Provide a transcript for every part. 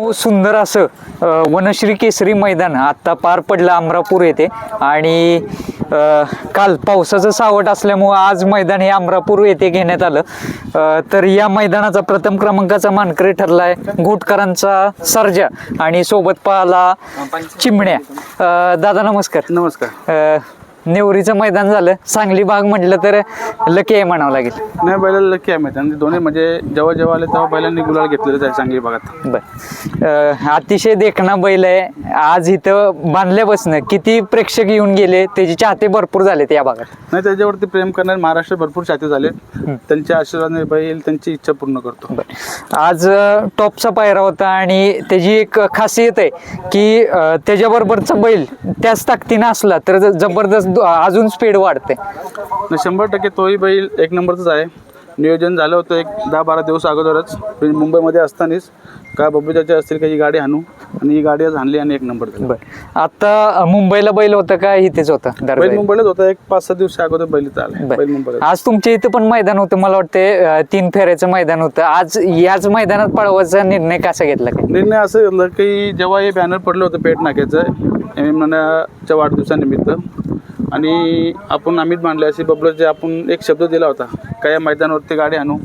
हो, सुंदर असं वनश्री केसरी मैदान आता पार पडलं अमरापूर येथे. आणि काल पावसाचं सावट असल्यामुळं आज मैदान हे अमरापूर येथे घेण्यात आलं. तर या मैदानाचा प्रथम क्रमांकाचा मानकरी ठरलाय घोटकरांचा सर्जा आणि सोबत पाहला चिमण्या. दादा नमस्कार. नमस्कार. नेवरीचं मैदान झालं. सांगली भाग म्हटलं तर लकी आहे म्हणावं लागेल. नाही बैलाला लकी आहे आणि दोन्ही म्हणजे जेव्हा जेव्हा आले तेव्हा बैलांनी गुलाल घेतलेलं आहे सांगली भागात बर. अतिशय देखणा बैल आहे. आज इथं बांधल्यापासून किती प्रेक्षक येऊन गेले त्याचे चाहते भरपूर झालेत या भागात. नाही त्याच्यावरती प्रेम करणारे महाराष्ट्र भरपूर छाती झाले. त्यांच्या आशीर्वादाने बैल त्यांची इच्छा पूर्ण करतो. आज टॉपचा पायरा होता आणि त्याची एक खासियत आहे की त्याच्याबरोबरचा बैल त्याच ताकदीनं असला तर जबरदस्त अजून स्पीड वाढते. शंभर टक्के तोही बैल एक नंबरचाच आहे. नियोजन झालं होतं एक दहा बारा दिवस अगोदरच. म्हणजे मुंबईमध्ये असतानाच. काय बबूजाचे असतील काही गाडी आणू आणि ही गाडी आज आणली आणि एक नंबर झाला बर. आता मुंबईला बैल होता का? इथेच होता बैल? मुंबईलाच होता. एक पाच सात दिवस अगोदर बैल आला. बर. बैल मुंबईला आज तुमच्या इथं पण मैदान होतं मला वाटते अं, तीन फेऱ्याचं मैदान होतं. आज याच मैदानात पळवायचा निर्णय कसा घेतला काय? निर्णय असं झालं की जेव्हा हे बॅनर पडलं होतं पेट नाक्याचं एम नानाच्या वाढदिवसानिमित्त. आणि आपण अमित मांडले असे बबलचे आपण एक शब्द दिला होता काय या मैदानावरती गाडी आणू?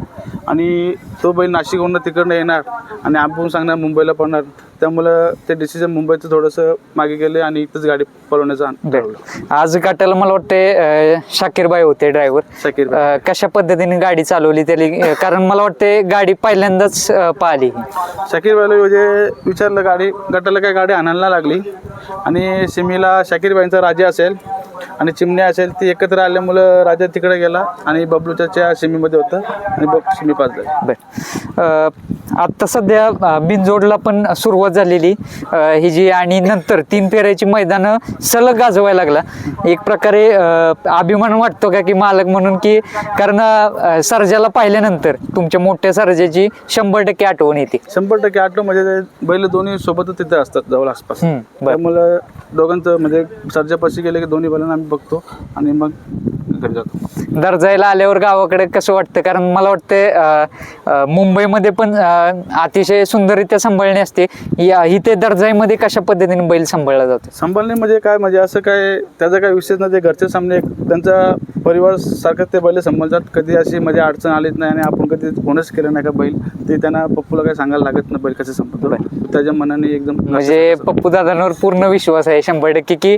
आणि तो बैल नाशिकवरून तिकडनं येणार आणि आपण सांगणार मुंबईला पडणार त्यामुळं ते डिसिजन मुंबईचं थोडंसं मागे गेले आणि इथंच गाडी पळवण्याचं आज गटाला मला वाटते शाकीरबाई होते ड्रायव्हर शाकीर. कशा पद्धतीने गाडी चालवली त्याली? कारण मला वाटते गाडी पहिल्यांदाच पाहिली. शाकीर भाईला म्हणजे विचारलं गाडी गटाला काय गाडी आणायला लागली. आणि सिमीला शाकीर भाईंचा राजा असेल आणि चिमण्या असेल ती एकत्र आल्यामुळं राजा तिकडे गेला आणि बबलूच्या सिमीमध्ये होतं आणि बब सिमी पाच झाली. बर. अं, आता सध्या बिनजोडला पण सुरुवात झालेली. ही जी आणि नंतर तीन फेऱ्याची मैदानं सलग गाजवायला लागला. एक प्रकारे अभिमान वाटतो का की मालक म्हणून की कारण सर्जाला पाहिल्यानंतर तुमच्या मोठ्या सर्जाची शंभर टक्के आठवण येते. शंभर टक्के आठ म्हणजे बैल दोन्ही सोबतच तिथे असतात जवळ आसपास. त्यामुळं दोघांचं म्हणजे सर्जापाशी गेले की दोन्ही बैलांना आम्ही बघतो आणि मग दर्जायला आल्यावर गावाकडे कसं वाटतं? कारण मला वाटतं मुंबईमध्ये पण अतिशय सुंदररित्या सांभाळणे असते. या इथे दर्जाईमध्ये कशा पद्धतीने बैल सांभाळला जातो? सांभाळणे म्हणजे काय? म्हणजे असं काय त्याचा काय विषयच नाही ते घरचे सामने त्यांचा परिवार सारखं ते बैल सांभाळतात. कधी अशी म्हणजे अडचण आलीच नाही आणि आपण कधी फोनच केलं नाही का बैल ते त्यांना पप्पूला काय सांगायला लागत नाही बैल कसे संपतो. त्याच्या मनाने एकदम म्हणजे पप्पू दादांवर पूर्ण विश्वास आहे शंभर टक्के की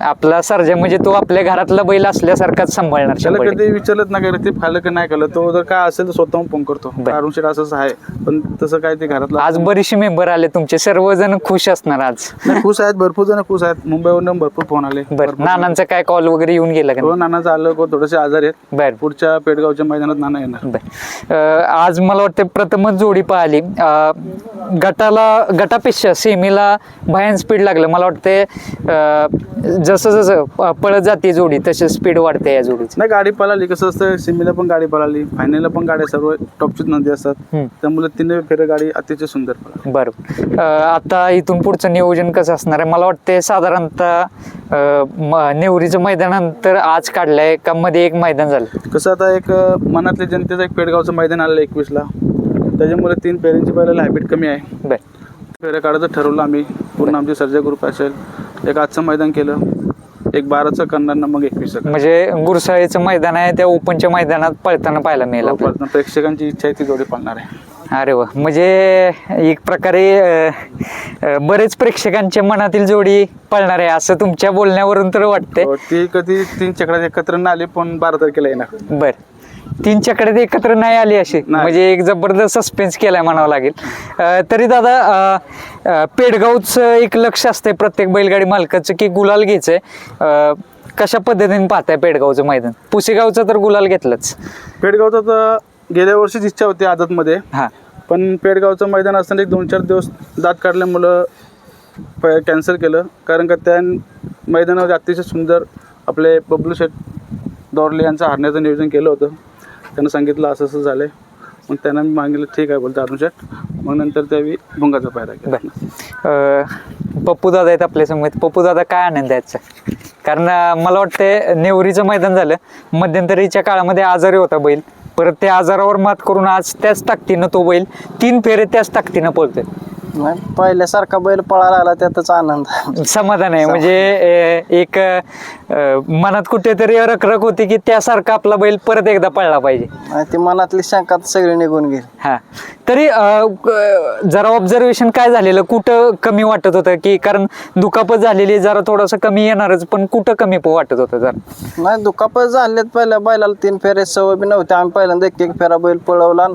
आपला सर्जा म्हणजे तो आपल्या घरातला बैल असल्यासारखाच सांभाळणार त्याला. कधी विचारत नाही ते की नाही खाल्लं तो जर काय असेल तर स्वतःहून फोन करतो. अरुण शेठ असंच आहे. पण तसं काय ते घरातलं आज बरेचसे मेंबर आले तुमचे सर्वजण खुश असणार आज. नाही, खुश आहेत भरपूर जण खुश आहेत. मुंबईवरून भरपूर फोन आले. बरं नानांचा काय कॉल वगैरे येऊन गेला का हो नानाचं आलं को थोडेसे आजार आहेत. बर. पुढच्या पेडगावच्या मैदानात नाना येणार. बर. अं, आज मला वाटतं प्रथमच जोडी पाहिली. अं, गटाला गटापेक्षा सेमीला भयान स्पीड लागलं. मला वाटते अं, जसं जसं प- पळत जाते जोडी तशी स्पीड वाढते या जोडीची. नाही गाडी पळाली. कसं असतं सिमीला पण गाडी पळाली. फायनलला पण गाड्या सर्व टॉपचीच नंदी असतात. हम्म. त्यामुळे तिने फेरे गाडी अतिशय सुंदर पळाली. बरं. अं, आता इथून पुढचं नियोजन कसं असणार आहे? मला वाटते साधारणतः अं, म- नेवरीचं मैदानानंतर आज काढलंय का मध्ये एक मैदान झालं? कसं आता एक अं, मनातल्या जनतेचं एक पेडगावचं मैदान आलेलं एकवीसला. त्याच्यामुळे तीन फेऱ्यांची बैलाला हॅबिट कमी आहे. बर. फेऱ्या काढायचं ठरवलं आम्ही. पूर्ण आमची सर्जा ग्रुप असेल. एक आजचं मैदान केलं. एक बाराचं करणार मग एकवीसचं म्हणजे गुरसाळीचं मैदान आहे त्या ओपनच्या मैदानात पळताना पाहायला मिळेल आपल्याला. करणार. प्रेक्षकांची इच्छा आहे ती जोडी पाळणार आहे. अरे वा. म्हणजे एक प्रकारे बरेच प्रेक्षकांच्या मनातील जोडी पळणार आहे असं तुमच्या बोलण्यावरून तर वाटतंय. हो, ती कधी तीन चक्रात एकत्र नाही आली पण बारा तारखेला येणार. बर. तीन चकडे एकत्र नाही आली अशी? म्हणजे एक जबरदस्त सस्पेन्स केलाय म्हणावं लागेल. तरी दादा पेडगावचं एक लक्ष असतंय प्रत्येक बैलगाडी मालकाचं की गुलाल घ्यायचंय. कशा पद्धतीने पाहताय पेडगावचं मैदान? पुसेगावचं तर गुलाल घेतलंच. पेडगावचं तर गेल्या वर्षीच इच्छा होती आदतमध्ये हा. पण पेडगावचं मैदान असताना एक दोन चार दिवस दात काढल्यामुळं कॅन्सल केलं. कारण का त्या मैदानामध्ये अतिशय सुंदर आपले बबलू शेठ दौरले यांचं हारण्याचं नियोजन केलं होतं. त्यांना सांगितलं असं असं झालं मग त्यांना मी मागितलं ठीक आहे बोलतो अरुण शेठ. मग नंतर त्यावेळी भुंगाचा फायदा केला. पप्पू दादा आहेत आपल्यासमोर पप्पू दादा काय आनंद आहे कारण अं, मला वाटतं नेवरीचं मैदान झालं. मध्यंतरीच्या काळामध्ये आजारी होता बैल. परत त्या आजारावर मात करून आज त्याच ताकदीनं तो बैल तीन फेरे त्याच ताकदीनं पळतोय. नाही पहिल्यासारखा बैल पळायला लागला त्यातच आनंद. समाधान आहे. म्हणजे अं, एक अं, मनात कुठेतरी रखरख होती की त्यासारखा आपला बैल परत एकदा पळला पाहिजे. आणि ती मनातली शंका तर सगळी निघून गेली. हा. तरी अं, क- जरा ऑब्झर्वेशन काय झालेलं? कुठं कमी वाटत होतं की कारण दुखापत झालेली जरा थोडंसं कमी येणारच पण कुठं कमी प- वाटत होतं जरा? नाही दुखापत झालेत पहिल्या बैलाला तीन फेरे सवय बी नव्हते. आम्ही पहिल्यांदा एक एक फेरा बैल पळवला. आणि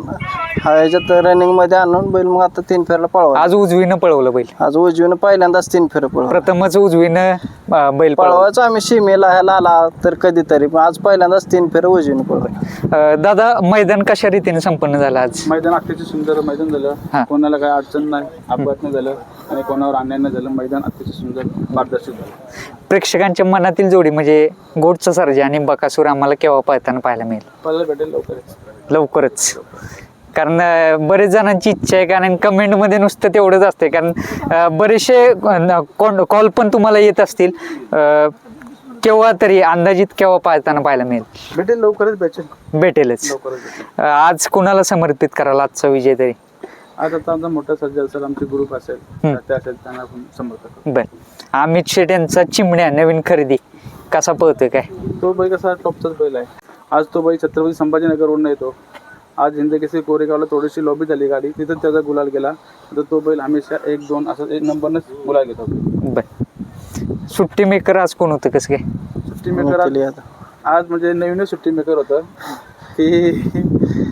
हा ह्याच्यात रनिंगमध्ये आणून बैल मग आता तीन फेरला पळवला. आज उजवीनं पळवलं बैल. आज उजवीनं पहिल्यांदाच तीन फेरं पळवलं. प्रथमच उजवीनं अं, बैल पळवलं. पळवायचं आम्ही सीमेला ह्याला आला तर कधीतरी पण आज पहिल्यांदाच तीन फेरं उजवीनं पळवलं. अं, दादा मैदान कशा रीतीने संपन्न झालं आज? मैदान अतिशय सुंदर मैदान हा. झालं कोणाला काही अडचण नाही अपघात नाही झालं आणि कोणावर अन्याय नाही झालं. मैदान अतिशय सुंदर पारदर्शक झालं. प्रेक्षकांच्या मनातील जोडी म्हणजे गोडचा सर्जा आणि बकासूर आम्हाला केव्हा पळताना पाहायला मिळेल? पळायला भेटेल लवकरच. लवकरच. कारण बरेच जणांची इच्छा आहे कारण कमेंटमध्ये नुसतं तेवढंच असते कारण बरेचसे कॉल पण तुम्हाला येत असतील. केव्हा तरी अंदाजित केव्हा पाहताना पाहायला मिळेल. भेटेल लवकरच भेटेल. भेटेलच. आज कुणाला समर्पित कराल आजचा विजय तरी? आज आता आमचा मोठा सर्जा असेल आमचे ग्रुप असेल हम्म. ते असेल त्यांना आपण समर्थ बर. अमित शेट यांचा चिमण्या नवीन खरेदी. कसा पळतोय काय? तो बैल कसा टॉपचाच बैल आहे. आज तो बैल छत्रपती संभाजीनगरवरून येतो. आज हिंदकेसरी कोरेगावला थोडीशी लॉबी झाली गाडी. तिथं त्याचा गुलाल गेला. तर तो बैल हमेशा एक दोन असं एक नंबरनंच गुलाल घेतो. बर. सुट्टी मेकर आज कोण होतं कसं काय? सुट्टी मेकर आज केली आता. आज म्हणजे नवीनच सुट्टी मेकर होतं. की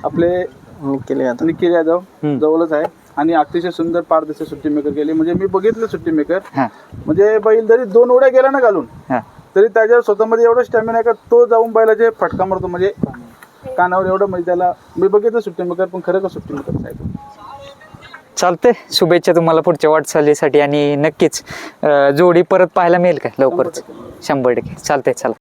आपले मी केली आता. निखिल यादव हम्म. जवळच आहे. आणि अतिशय सुंदर पारदर्शक सुट्टी मेकर केली. म्हणजे मी बघितलं सुट्टी मेकर. हां. म्हणजे बैल जरी दोन उड्या गेला ना घालून हां. तरी त्याच्या स्वतःमध्ये एवढं स्टॅमिना आहे का तो जाऊन बैलाचे फटका मारतो. म्हणजे कानावर एवढं म्हणजे त्याला मी बघितलं सुट्टी मेकर पण खरं का सुट्टी मेकर आहे? तो. चालतंय. शुभेच्छा तुम्हाला पुढच्या वाटचालीसाठी आणि नक्कीच अं, जोडी परत पाहायला मिळेल का लवकरच? शंभर टक्के. चालतंय चला.